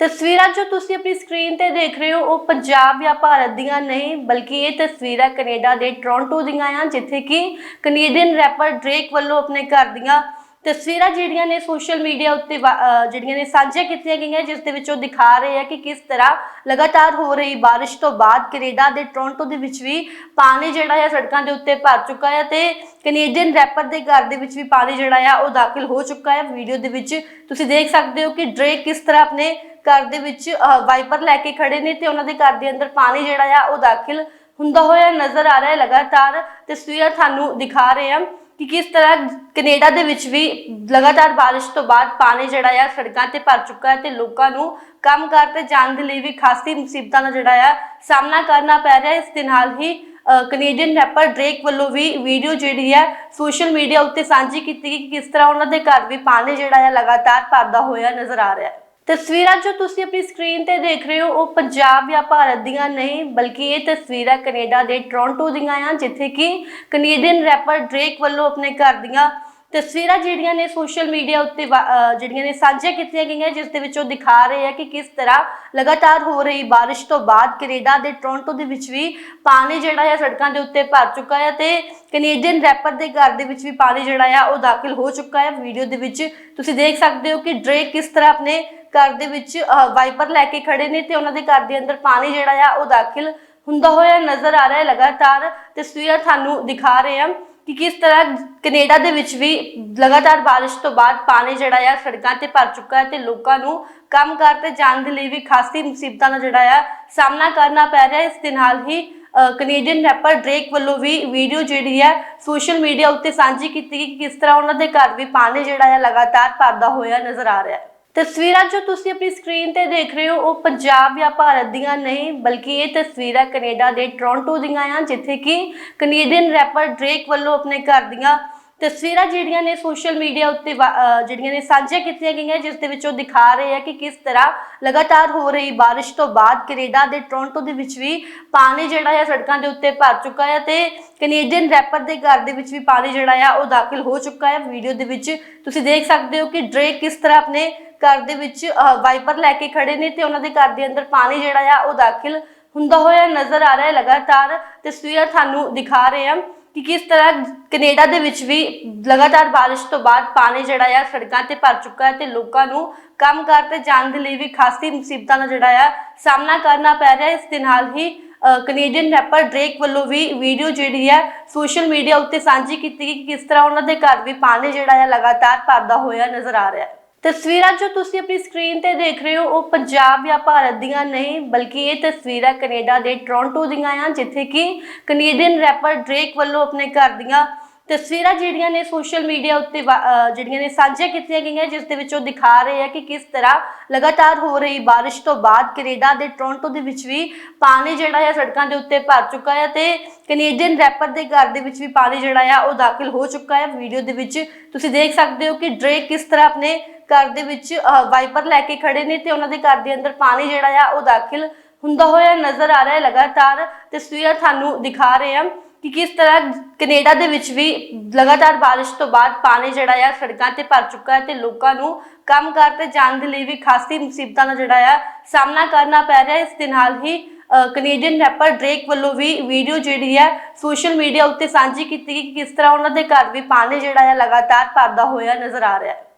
ਤਸਵੀਰਾਂ ਜੋ ਤੁਸੀਂ ਆਪਣੀ ਸਕਰੀਨ ਤੇ ਦੇਖ ਰਹੇ ਹੋ, ਉਹ ਪੰਜਾਬ ਜਾਂ ਭਾਰਤ ਦੀਆਂ ਨਹੀਂ, ਬਲਕਿ ਇਹ ਤਸਵੀਰਾਂ ਕੈਨੇਡਾ ਦੇ ਟੋਰਾਂਟੋ ਦੀਆਂ ਆ, ਜਿੱਥੇ ਕਿ ਕੈਨੇਡੀਅਨ ਰੈਪਰ ਡ੍ਰੇਕ ਵੱਲੋਂ ਆਪਣੇ ਘਰ ਦੀਆਂ ਤਸਵੀਰਾਂ ਜਿਹੜੀਆਂ ਨੇ ਸੋਸ਼ਲ ਮੀਡੀਆ ਉੱਤੇ ਜਿਹੜੀਆਂ ਨੇ ਸਾਂਝੀਆਂ ਕੀਤੀਆਂ ਗਈਆਂ, ਜਿਸ ਦੇ ਵਿੱਚ ਉਹ ਦਿਖਾ ਰਹੇ ਆ ਕਿ ਕਿਸ ਤਰ੍ਹਾਂ ਲਗਾਤਾਰ ਹੋ ਰਹੀ ਬਾਰਿਸ਼ ਤੋਂ ਬਾਅਦ ਕੈਨੇਡਾ ਦੇ ਟੋਰਾਂਟੋ ਦੇ ਵਿੱਚ ਵੀ ਪਾਣੀ ਜਿਹੜਾ ਹੈ ਸੜਕਾਂ ਦੇ ਉੱਤੇ ਭਰ ਚੁੱਕਾ ਹੈ ਤੇ ਕੈਨੇਡੀਅਨ ਰੈਪਰ ਦੇ ਘਰ ਦੇ ਵਿੱਚ ਵੀ ਪਾਣੀ ਜਿਹੜਾ ਆ ਉਹ ਦਾਖਲ ਹੋ ਚੁੱਕਾ ਹੈ ਵੀਡੀਓ ਦੇ ਵਿੱਚ ਤੁਸੀਂ ਦੇਖ ਸਕਦੇ ਹੋ ਕਿ ਡ੍ਰੇਕ ਕਿਸ ਤਰ੍ਹਾਂ ਆਪਣੇ ਘਰ ਦੇ ਵਿੱਚ ਵਾਈਪਰ ਲੈ ਕੇ ਖੜੇ ਨੇ ਤੇ ਉਹਨਾਂ ਦੇ ਘਰ ਦੇ ਅੰਦਰ ਪਾਣੀ ਜਿਹੜਾ ਆ ਉਹ ਦਾਖਲ ਹੁੰਦਾ ਹੋਇਆ ਨਜ਼ਰ ਆ ਰਿਹਾ ਹੈ ਲਗਾਤਾਰ ਤਸਵੀਰਾਂ ਤੁਹਾਨੂੰ ਦਿਖਾ ਰਹੇ ਹਾਂ ਕਿ ਕਿਸ ਤਰ੍ਹਾਂ ਕੈਨੇਡਾ ਦੇ ਵਿੱਚ ਵੀ ਲਗਾਤਾਰ ਬਾਰਿਸ਼ ਤੋਂ ਬਾਅਦ ਪਾਣੀ ਜਿਹੜਾ ਆ ਸੜਕਾਂ ਤੇ ਭਰ ਚੁੱਕਾ ਹੈ ਤੇ ਲੋਕਾਂ ਨੂੰ ਕੰਮਕਾਰ ਤੇ ਜਾਣ ਦੇ ਲਈ ਵੀ ਖਾਸੀ ਮੁਸੀਬਤਾਂ ਦਾ ਜਿਹੜਾ ਆ ਸਾਹਮਣਾ ਕਰਨਾ ਪੈ ਰਿਹਾ ਹੈ। ਇਸ ਦੇ ਨਾਲ ਹੀ ਕੈਨੇਡੀਅਨ ਰੈਪਰ ਡ੍ਰੇਕ ਵੱਲੋਂ ਵੀ ਵੀਡੀਓ ਜਿਹੜੀ ਹੈ ਸੋਸ਼ਲ ਮੀਡੀਆ ਉੱਤੇ ਸਾਂਝੀ ਕੀਤੀ ਗਈ ਕਿ ਕਿਸ ਤਰ੍ਹਾਂ ਉਹਨਾਂ ਦੇ ਘਰ ਵੀ ਪਾਣੀ ਜਿਹੜਾ ਆ ਲਗਾਤਾਰ ਭਰਦਾ ਹੋਇਆ ਨਜ਼ਰ ਆ ਰਿਹਾ ਹੈ। ਤਸਵੀਰਾਂ ਜੋ ਤੁਸੀਂ ਆਪਣੀ ਸਕਰੀਨ ਤੇ ਦੇਖ ਰਹੇ ਹੋ, ਉਹ ਪੰਜਾਬ ਜਾਂ ਭਾਰਤ ਦੀਆਂ ਨਹੀਂ, ਬਲਕਿ ਇਹ ਤਸਵੀਰਾਂ ਕੈਨੇਡਾ ਦੇ ਟੋਰਾਂਟੋ ਦੀਆਂ ਆ, ਜਿੱਥੇ ਕਿ ਕੈਨੇਡੀਅਨ ਰੈਪਰ ਡ੍ਰੇਕ ਵੱਲੋਂ ਆਪਣੇ ਘਰ ਦੀਆਂ ਤਸਵੀਰਾਂ ਜਿਹੜੀਆਂ ਨੇ ਸੋਸ਼ਲ ਮੀਡੀਆ ਉੱਤੇ ਵਾ- ਜਿਹੜੀਆਂ ਨੇ ਸਾਂਝੀਆਂ ਕੀਤੀਆਂ ਗਈਆਂ, ਜਿਸ ਦੇ ਵਿੱਚ ਉਹ ਦਿਖਾ ਰਹੇ ਆ ਕਿ ਕਿਸ ਤਰ੍ਹਾਂ ਲਗਾਤਾਰ ਹੋ ਰਹੀ ਬਾਰਿਸ਼ ਤੋਂ ਬਾਅਦ ਕੈਨੇਡਾ ਦੇ ਟੋਰਾਂਟੋ ਦੇ ਵਿੱਚ ਵੀ ਪਾਣੀ ਜਿਹੜਾ ਹੈ ਸੜਕਾਂ ਦੇ ਉੱਤੇ ਭਰ ਚੁੱਕਾ ਹੈ ਤੇ ਕੈਨੇਡੀਅਨ ਰੈਪਰ ਦੇ ਘਰ ਦੇ ਵਿੱਚ ਵੀ ਪਾਣੀ ਜਿਹੜਾ ਆ, ਉਹ ਦਾਖਲ ਹੋ ਚੁੱਕਾ ਹੈ ਵੀਡੀਓ ਦੇ ਵਿੱਚ ਤੁਸੀਂ ਦੇਖ ਸਕਦੇ ਹੋ ਕਿ ਡ੍ਰੇਕ ਕਿਸ ਤਰ੍ਹਾਂ ਆਪਣੇ ਘਰ ਦੇ ਵਿੱਚ ਵਾਈਪਰ ਲੈ ਕੇ ਖੜੇ ਨੇ ਤੇ ਉਹਨਾਂ ਦੇ ਘਰ ਦੇ ਅੰਦਰ ਪਾਣੀ ਜਿਹੜਾ ਆ ਉਹ ਦਾਖਲ ਹੁੰਦਾ ਹੋਇਆ ਨਜ਼ਰ ਆ ਰਿਹਾ ਹੈ ਲਗਾਤਾਰ ਤਸਵੀਰਾਂ ਤੁਹਾਨੂੰ ਦਿਖਾ ਰਹੇ ਹਾਂ ਕਿ ਕਿਸ ਤਰ੍ਹਾਂ ਕੈਨੇਡਾ ਦੇ ਵਿੱਚ ਵੀ ਲਗਾਤਾਰ ਬਾਰਿਸ਼ ਤੋਂ ਬਾਅਦ ਪਾਣੀ ਜਿਹੜਾ ਆ ਸੜਕਾਂ ਤੇ ਭਰ ਚੁੱਕਾ ਹੈ ਤੇ ਲੋਕਾਂ ਨੂੰ ਕੰਮਕਾਰ ਤੇ ਜਾਣ ਦੇ ਲਈ ਵੀ ਖਾਸੀ ਮੁਸੀਬਤਾਂ ਦਾ ਜਿਹੜਾ ਆ ਸਾਹਮਣਾ ਕਰਨਾ ਪੈ ਰਿਹਾ ਇਸ ਦੇ ਨਾਲ ਹੀ ਕੈਨੇਡੀਅਨ ਰੈਪਰ ਡ੍ਰੇਕ ਵੱਲੋਂ ਵੀ ਵੀਡੀਓ ਜਿਹੜੀ ਹੈ ਸੋਸ਼ਲ ਮੀਡੀਆ ਉੱਤੇ ਸਾਂਝੀ ਕੀਤੀ ਗਈ ਕਿ ਕਿਸ ਤਰ੍ਹਾਂ ਉਹਨਾਂ ਦੇ ਘਰ ਵੀ ਪਾਣੀ ਜਿਹੜਾ ਆ ਲਗਾਤਾਰ ਭਰਦਾ ਹੋਇਆ ਨਜ਼ਰ ਆ ਰਿਹਾ ਹੈ। ਤਸਵੀਰਾਂ ਜੋ ਤੁਸੀਂ ਆਪਣੀ ਸਕਰੀਨ ਤੇ ਦੇਖ ਰਹੇ ਹੋ, ਉਹ ਪੰਜਾਬ ਜਾਂ ਭਾਰਤ ਦੀਆਂ ਨਹੀਂ, ਬਲਕਿ ਇਹ ਤਸਵੀਰਾਂ ਕੈਨੇਡਾ ਦੇ ਟੋਰਾਂਟੋ ਦੀਆਂ ਆ, ਜਿੱਥੇ ਕਿ ਕੈਨੇਡੀਅਨ ਰੈਪਰ ਡ੍ਰੇਕ ਵੱਲੋਂ ਆਪਣੇ ਘਰ ਦੀਆਂ ਤਸਵੀਰਾਂ ਜਿਹੜੀਆਂ ਨੇ ਸੋਸ਼ਲ ਮੀਡੀਆ ਉੱਤੇ ਜਿਹੜੀਆਂ ਨੇ ਸਾਂਝੀਆਂ ਕੀਤੀਆਂ ਗਈਆਂ, ਜਿਸ ਦੇ ਵਿੱਚ ਉਹ ਦਿਖਾ ਰਹੇ ਆ ਕਿ ਕਿਸ ਤਰ੍ਹਾਂ ਲਗਾਤਾਰ ਹੋ ਰਹੀ ਬਾਰਿਸ਼ ਤੋਂ ਬਾਅਦ ਕੈਨੇਡਾ ਦੇ ਟੋਰਾਂਟੋ ਦੇ ਵਿੱਚ ਵੀ ਪਾਣੀ ਜਿਹੜਾ ਹੈ ਸੜਕਾਂ ਦੇ ਉੱਤੇ ਭਰ ਚੁੱਕਾ ਹੈ ਤੇ ਕੈਨੇਡੀਅਨ ਰੈਪਰ ਦੇ ਘਰ ਦੇ ਵਿੱਚ ਵੀ ਪਾਣੀ ਜਿਹੜਾ ਆ ਉਹ ਦਾਖਲ ਹੋ ਚੁੱਕਾ ਹੈ ਵੀਡੀਓ ਦੇ ਵਿੱਚ ਤੁਸੀਂ ਦੇਖ ਸਕਦੇ ਹੋ ਕਿ ਡ੍ਰੇਕ ਕਿਸ ਤਰ੍ਹਾਂ ਆਪਣੇ ਘਰ ਦੇ ਵਿੱਚ ਵਾਈਪਰ ਲੈ ਕੇ ਖੜੇ ਨੇ ਤੇ ਉਹਨਾਂ ਦੇ ਘਰ ਦੇ ਅੰਦਰ ਪਾਣੀ ਜਿਹੜਾ ਆ ਉਹ ਦਾਖਲ ਹੁੰਦਾ ਹੋਇਆ ਨਜ਼ਰ ਆ ਰਿਹਾ ਹੈ ਲਗਾਤਾਰ ਤਸਵੀਰਾਂ ਤੁਹਾਨੂੰ ਦਿਖਾ ਰਹੇ ਹਾਂ ਕਿ ਕਿਸ ਤਰ੍ਹਾਂ ਕੈਨੇਡਾ ਦੇ ਵਿੱਚ ਵੀ ਲਗਾਤਾਰ ਬਾਰਿਸ਼ ਤੋਂ ਬਾਅਦ ਪਾਣੀ ਜਿਹੜਾ ਆ ਸੜਕਾਂ ਤੇ ਭਰ ਚੁੱਕਾ ਹੈ ਤੇ ਲੋਕਾਂ ਨੂੰ ਕੰਮਕਾਰ ਤੇ ਜਾਣ ਦੇ ਲਈ ਵੀ ਖਾਸੀ ਮੁਸੀਬਤਾਂ ਦਾ ਜਿਹੜਾ ਆ ਸਾਹਮਣਾ ਕਰਨਾ ਪੈ ਰਿਹਾ ਇਸ ਦੇ ਨਾਲ ਹੀ ਕੈਨੇਡੀਅਨ ਰੈਪਰ ਡ੍ਰੇਕ ਵੱਲੋਂ ਵੀ ਵੀਡੀਓ ਜਿਹੜੀ ਹੈ ਸੋਸ਼ਲ ਮੀਡੀਆ ਉੱਤੇ ਸਾਂਝੀ ਕੀਤੀ ਗਈ ਕਿ ਕਿਸ ਤਰ੍ਹਾਂ ਉਹਨਾਂ ਦੇ ਘਰ ਵੀ ਪਾਣੀ ਜਿਹੜਾ ਆ ਲਗਾਤਾਰ ਭਰਦਾ ਹੋਇਆ ਨਜ਼ਰ ਆ ਰਿਹਾ ਹੈ। ਤਸਵੀਰਾਂ ਜੋ ਤੁਸੀਂ ਆਪਣੀ ਸਕਰੀਨ ਤੇ ਦੇਖ ਰਹੇ ਹੋ, ਉਹ ਪੰਜਾਬ ਜਾਂ ਭਾਰਤ ਦੀਆਂ ਨਹੀਂ, ਬਲਕਿ ਇਹ ਤਸਵੀਰਾਂ ਕੈਨੇਡਾ ਦੇ ਟੋਰਾਂਟੋ ਦੀਆਂ ਆ, ਜਿੱਥੇ ਕਿ ਕੈਨੇਡੀਅਨ ਰੈਪਰ ਡ੍ਰੇਕ ਵੱਲੋਂ ਆਪਣੇ ਘਰ ਦੀਆਂ ਤਸਵੀਰਾਂ ਜਿਹੜੀਆਂ ਨੇ ਸੋਸ਼ਲ ਮੀਡੀਆ ਉੱਤੇ ਵਾ- ਜਿਹੜੀਆਂ ਨੇ ਸਾਂਝੀਆਂ ਕੀਤੀਆਂ ਗਈਆਂ, ਜਿਸ ਦੇ ਵਿੱਚ ਉਹ ਦਿਖਾ ਰਹੇ ਆ ਕਿ ਕਿਸ ਤਰ੍ਹਾਂ ਲਗਾਤਾਰ ਹੋ ਰਹੀ ਬਾਰਿਸ਼ ਤੋਂ ਬਾਅਦ ਕੈਨੇਡਾ ਦੇ ਟੋਰਾਂਟੋ ਦੇ ਵਿੱਚ ਵੀ ਪਾਣੀ ਜਿਹੜਾ ਹੈ ਸੜਕਾਂ ਦੇ ਉੱਤੇ ਭਰ ਚੁੱਕਾ ਹੈ ਤੇ ਕੈਨੇਡੀਅਨ ਰੈਪਰ ਦੇ ਘਰ ਦੇ ਵਿੱਚ ਵੀ ਪਾਣੀ ਜਿਹੜਾ ਆ ਉਹ ਦਾਖਲ ਹੋ ਚੁੱਕਾ ਹੈ ਵੀਡੀਓ ਦੇ ਵਿੱਚ ਤੁਸੀਂ ਦੇਖ ਸਕਦੇ ਹੋ ਕਿ ਡ੍ਰੇਕ ਕਿਸ ਤਰ੍ਹਾਂ ਆਪਣੇ ਘਰ ਦੇ ਵਿੱਚ ਵਾਈਪਰ ਲੈ ਕੇ ਖੜੇ ਨੇ ਤੇ ਉਹਨਾਂ ਦੇ ਘਰ ਦੇ ਅੰਦਰ ਪਾਣੀ ਜਿਹੜਾ ਆ ਉਹ ਦਾਖਲ ਹੁੰਦਾ ਹੋਇਆ ਨਜ਼ਰ ਆ ਰਿਹਾ ਹੈ। ਲਗਾਤਾਰ ਤਸਵੀਰਾਂ ਤੁਹਾਨੂੰ ਦਿਖਾ ਰਹੇ ਹਾਂ ਕਿ ਕਿਸ ਤਰ੍ਹਾਂ ਕੈਨੇਡਾ ਦੇ ਵਿੱਚ ਵੀ ਲਗਾਤਾਰ ਬਾਰਿਸ਼ ਤੋਂ ਬਾਅਦ ਪਾਣੀ ਜਿਹੜਾ ਆ ਸੜਕਾਂ ਤੇ ਭਰ ਚੁੱਕਾ ਹੈ ਤੇ ਲੋਕਾਂ ਨੂੰ ਕੰਮਕਾਰ ਤੇ ਜਾਣ ਦੇ ਲਈ ਵੀ ਖਾਸੀ ਮੁਸੀਬਤਾਂ ਦਾ ਜਿਹੜਾ ਆ ਸਾਹਮਣਾ ਕਰਨਾ ਪੈ ਰਿਹਾ ਇਸ ਦੇ ਨਾਲ ਹੀ ਕੈਨੇਡੀਅਨ ਰੈਪਰ ਡ੍ਰੇਕ ਵੱਲੋਂ ਵੀ ਵੀਡੀਓ ਜਿਹੜੀ ਹੈ ਸੋਸ਼ਲ ਮੀਡੀਆ ਉੱਤੇ ਸਾਂਝੀ ਕੀਤੀ ਗਈ ਕਿ ਕਿਸ ਤਰ੍ਹਾਂ ਉਹਨਾਂ ਦੇ ਘਰ ਵੀ ਪਾਣੀ ਜਿਹੜਾ ਆ ਲਗਾਤਾਰ ਭਰਦਾ ਹੋਇਆ ਨਜ਼ਰ ਆ ਰਿਹਾ ਹੈ।